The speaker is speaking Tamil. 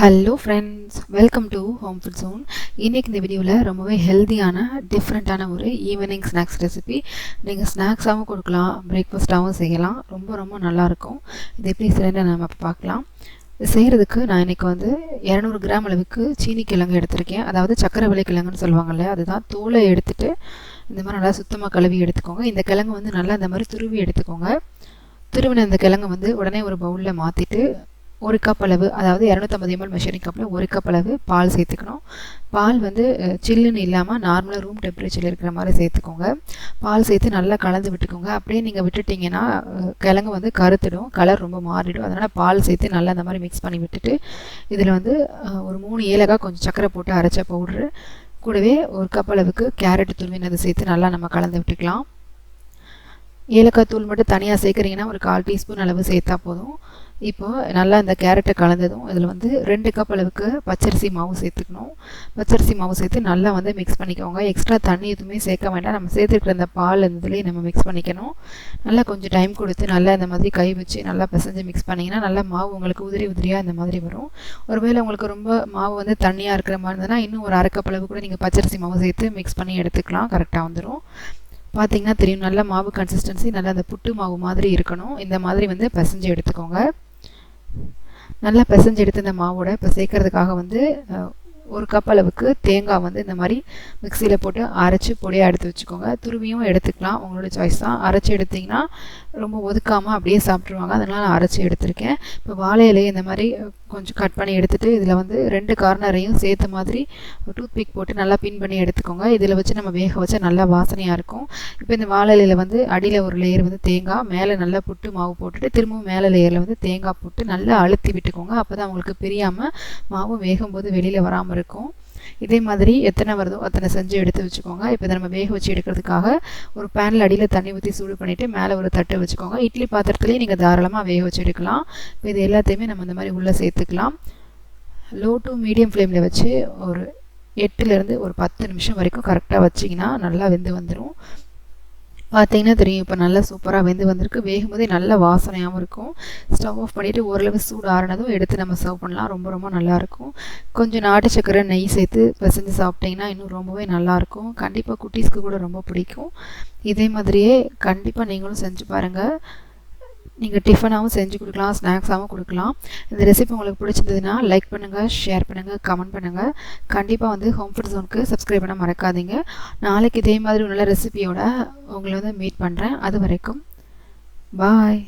Hello friends welcome to home food zone இன்றைக்கி இந்த வீடியோவில் ரொம்பவே ஹெல்த்தியான டிஃப்ரெண்ட்டான ஒரு ஈவினிங் ஸ்நாக்ஸ் ரெசிபி நீங்கள் ஸ்நாக்ஸாகவும் கொடுக்கலாம் பிரேக்ஃபாஸ்ட்டாகவும் செய்யலாம். ரொம்ப ரொம்ப நல்லாயிருக்கும். இது எப்படி செய்யணும் நம்ம பார்க்கலாம். செய்கிறதுக்கு நான் இன்றைக்கி வந்து இரநூறு கிராம் அளவுக்கு சீனி கிழங்கு எடுத்திருக்கேன். அதாவது சக்கரை விலை கிழங்குன்னு சொல்லுவாங்கள்ல அதுதான் தோலை எடுத்துட்டு இந்த மாதிரி நல்லா சுத்தமாக கழுவி எடுத்துக்கோங்க. இந்த கிழங்கு வந்து நல்லா இந்த மாதிரி துருவி எடுத்துக்கோங்க. துருவின இந்த கிழங்கு வந்து உடனே ஒரு பவுலில் மாற்றிட்டு ஒரு கப் அளவு அதாவது இரநூத்தம்பது எம்எல் மெஷரிங் கப்பில் ஒரு கப் அளவு பால் சேர்த்துக்கணும். பால் வந்து சில்லுன்னு இல்லாமல் நார்மலாக ரூம் டெம்பரேச்சரில் இருக்கிற மாதிரி சேர்த்துக்கோங்க. பால் சேர்த்து நல்லா கலந்து விட்டுக்கோங்க. அப்படியே நீங்கள் விட்டுட்டிங்கன்னா கிழங்கு வந்து கருத்துடும் கலர் ரொம்ப மாறிடும். அதனால் பால் சேர்த்து நல்லா அந்த மாதிரி மிக்ஸ் பண்ணி விட்டுட்டு இதில் வந்து ஒரு மூணு ஏலக்காய் கொஞ்சம் சக்கரை போட்டு அரைச்ச பவுட்ரு கூடவே ஒரு கப் அளவுக்கு கேரட் துருவினது சேர்த்து நல்லா நம்ம கலந்து விட்டுக்கலாம். ஏலக்காய் தூள் மட்டும் தனியாக சேர்க்குறீங்கன்னா ஒரு கால் டீஸ்பூன் அளவு சேர்த்தா போதும். இப்போது நல்லா இந்த கேரட்டை கலந்ததும் இதில் வந்து ரெண்டு கப் அளவுக்கு பச்சரிசி மாவு சேர்த்துக்கணும். பச்சரிசி மாவு சேர்த்து நல்லா வந்து மிக்ஸ் பண்ணிக்கோங்க. எக்ஸ்ட்ரா தண்ணி எதுவுமே சேர்க்க வேண்டாம். நம்ம சேர்த்துருக்கிற அந்த பால் இதுலேயே நம்ம மிக்ஸ் பண்ணிக்கணும். நல்லா கொஞ்சம் டைம் கொடுத்து நல்லா இந்த மாதிரி கை வச்சு நல்லா பிசைஞ்சு மிக்ஸ் பண்ணிங்கன்னா நல்லா மாவு உங்களுக்கு உதிரி உதிரியாக இந்த மாதிரி வரும். ஒருவேளை உங்களுக்கு ரொம்ப மாவு வந்து தண்ணியாக இருக்கிற மாதிரி இருந்ததுன்னா இன்னும் ஒரு அரை கப் அளவு கூட நீங்கள் பச்சரிசி மாவு சேர்த்து மிக்ஸ் பண்ணி எடுத்துக்கலாம். கரெக்டாக வந்துடும் பார்த்தீங்கன்னா தெரியும் நல்ல மாவு கன்சிஸ்டன்சி நல்லா அந்த புட்டு மாவு மாதிரி இருக்கணும். இந்த மாதிரி வந்து பிசைஞ்சு எடுத்துக்கோங்க. நல்லா பிசைஞ்சு எடுத்து இந்த மாவோட இப்போ சேர்க்கறதுக்காக வந்து ஒரு கப் அளவுக்கு தேங்காய் வந்து இந்த மாதிரி மிக்சியில் போட்டு அரைச்சி பொடியாக எடுத்து வச்சுக்கோங்க. துருவியும் எடுத்துக்கலாம். உங்களோட சாய்ஸ் தான். அரைச்சி எடுத்திங்கன்னா ரொம்ப ஒதுக்காமல் அப்படியே சாப்பிட்ருவாங்க அதனால் நான் அரைச்சி எடுத்திருக்கேன். இப்போ வாழை இலையை இந்த மாதிரி கொஞ்சம் கட் பண்ணி எடுத்துகிட்டு இதில் வந்து ரெண்டு கார்னரையும் சேர்த்த மாதிரி டூத் பிக் போட்டு நல்லா பின் பண்ணி எடுத்துக்கோங்க. இதில் வச்சு நம்ம வேக வச்சா நல்லா வாசனையாக இருக்கும். இப்போ இந்த வாழலையில் வந்து அடியில் ஒரு லேயர் வந்து தேங்காய் மேலே நல்லா புட்டு மாவு போட்டுட்டு திரும்பவும் மேலே லேயரில் வந்து தேங்காய் போட்டு நல்லா அழுத்தி விட்டுக்கோங்க. அப்போ தான் உங்களுக்கு பிரியாமல் மாவு வேகும்போது வெளியில் வராமல் இருக்கும். இதே மாதிரி எத்தனை வருதோ அத்தனை செஞ்சு எடுத்து வச்சுக்கோங்க. இப்போ இதை நம்ம வேக வச்சு எடுக்கிறதுக்காக ஒரு பேனில் அடியில் தண்ணி ஊற்றி சூடு பண்ணிவிட்டு மேலே ஒரு தட்டு வச்சுக்கோங்க. இட்லி பாத்திரத்துலேயே நீங்கள் தாராளமாக வேக வச்சு எடுக்கலாம். இப்போ இது எல்லாத்தையுமே நம்ம இந்த மாதிரி உள்ளே சேர்த்துக்கலாம். லோ டு மீடியம் ஃப்ளேமில் வச்சு ஒரு எட்டுலேருந்து ஒரு பத்து நிமிஷம் வரைக்கும் கரெக்டாக வச்சிங்கன்னா நல்லா வெந்து வந்துடும் பார்த்தீங்கன்னா தெரியும் இப்போ நல்லா சூப்பராக வெந்து வந்திருக்கு. வேகும் போதே நல்ல வாசனையாகவும் இருக்கும். ஸ்டவ் ஆஃப் பண்ணிவிட்டு ஓரளவு சூடு ஆறினதும் எடுத்து நம்ம சர்வ் பண்ணலாம். ரொம்ப ரொம்ப நல்லாயிருக்கும் கொஞ்சம் நாட்டு சக்கரை நெய் சேர்த்து பிசைஞ்சு சாப்பிட்டிங்கன்னா இன்னும் ரொம்பவே நல்லாயிருக்கும் கண்டிப்பாக குட்டீஸ்க்கு கூட ரொம்ப பிடிக்கும். இதே மாதிரியே கண்டிப்பாக நீங்களும் செஞ்சு பாருங்கள் நீங்கள் டிஃபனாகவும் செஞ்சு கொடுக்கலாம் ஸ்நாக்ஸாகவும் கொடுக்கலாம். இந்த ரெசிபி உங்களுக்கு பிடிச்சிருந்ததுன்னா லைக் பண்ணுங்கள் ஷேர் பண்ணுங்கள் கமெண்ட் பண்ணுங்கள் கண்டிப்பாக வந்து ஹோம் ஃபுட் ஜோனுக்கு சப்ஸ்கிரைப் பண்ண மறக்காதீங்க. நாளைக்கு இதே மாதிரி நல்ல ரெசிபியோட உங்களை வந்து மீட் பண்ணுறேன் அது வரைக்கும் பாய்